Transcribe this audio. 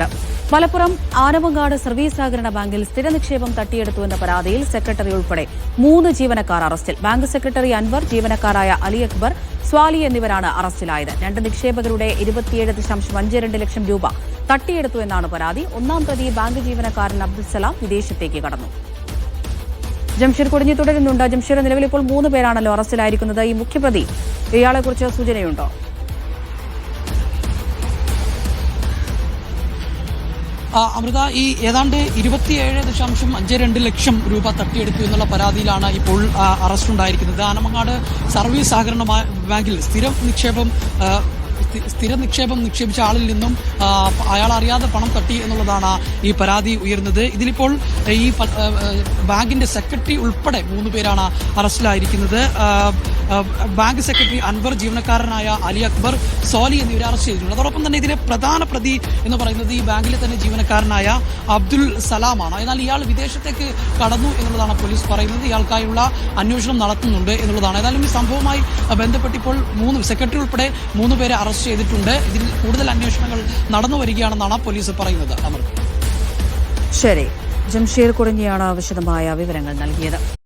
ചേരുന്നുണ്ട് മലപ്പുറം ആനമങ്ങാട് സർവീസ് സഹകരണ ബാങ്കിൽ സ്ഥിര നിക്ഷേപം തട്ടിയെടുത്തുവെന്ന പരാതിയിൽ സെക്രട്ടറി ഉൾപ്പെടെ മൂന്ന് ജീവനക്കാർ അറസ്റ്റിൽ. ബാങ്ക് സെക്രട്ടറി അൻവർ ജീവനക്കാരായ അലി അക്ബർ സ്വാലി എന്നിവരാണ് അറസ്റ്റിലായത്. രണ്ട് നിക്ഷേപകരുടെ ഇരുപത്തിയേഴ് ദശാംശം അഞ്ച് രണ്ട് ലക്ഷം രൂപ തട്ടിയെടുത്തുവെന്നാണ് പരാതി. ഒന്നാം പ്രതി ബാങ്ക് ജീവനക്കാരൻ അബ്ദുൽ സലാം വിദേശത്തേക്ക് കടന്നു. ജംഷീർ കുടുങ്ങി തുടരുന്നുണ്ട്. ജംഷീർ നിലവിൽ ഇപ്പോൾ മൂന്ന് പേരാണല്ലോ അറസ്റ്റിലായിരിക്കുന്നത്. ഈ മുഖ്യപ്രതി ഇയാളെക്കുറിച്ച് സൂചനയുണ്ടോ? അമൃത ഈ ഏതാണ്ട് ഇരുപത്തിയേഴ് ദശാംശം അഞ്ച് രണ്ട് ലക്ഷം രൂപ തട്ടിയെടുത്തു എന്നുള്ള പരാതിയിലാണ് ഇപ്പോൾ അറസ്റ്റ് ഉണ്ടായിരിക്കുന്നത് ആനമങ്ങാട് സർവീസ് സഹകരണ ബാങ്കിൽ സ്ഥിരം നിക്ഷേപം സ്ഥിര നിക്ഷേപം നിക്ഷേപിച്ച ആളിൽ നിന്നും അയാൾ അറിയാതെ പണം തട്ടി എന്നുള്ളതാണ് ഈ പരാതി ഉയർന്നത് ഇതിലിപ്പോൾ ഈ ബാങ്കിന്റെ സെക്രട്ടറി ഉൾപ്പെടെ മൂന്ന് പേരാണ് അറസ്റ്റിലായിരിക്കുന്നത്. ബാങ്ക് സെക്രട്ടറി അൻവർ ജീവനക്കാരനായ അലി അക്ബർ സോലി എന്നിവരെ അറസ്റ്റ് ചെയ്തിട്ടുണ്ട് അതോടൊപ്പം തന്നെ ഇതിലെ പ്രധാന പ്രതി എന്ന് പറയുന്നത് ഈ ബാങ്കിലെ തന്നെ ജീവനക്കാരനായ അബ്ദുൽ സലാമാണ്. എന്നാൽ ഇയാൾ വിദേശത്തേക്ക് കടന്നു എന്നുള്ളതാണ് പോലീസ് പറയുന്നത്. ഇയാൾക്കായുള്ള അന്വേഷണം നടത്തുന്നുണ്ട് എന്നുള്ളതാണ്. ഏതായാലും ഈ സംഭവവുമായി ബന്ധപ്പെട്ട് ഇപ്പോൾ മൂന്ന് സെക്രട്ടറി ഉൾപ്പെടെ മൂന്ന് പേരെ അറസ്റ്റ് ചെയ്തിട്ടുണ്ട്. ഇതിൽ കൂടുതൽ അന്വേഷണങ്ങൾ നടന്നു വരികയാണെന്നാണ് പോലീസ് പറയുന്നത്. അമർ. ശരി. ജംഷീർ കുടിഞ്ഞിയാണ് വിശദമായ വിവരങ്ങൾ നൽകിയത്.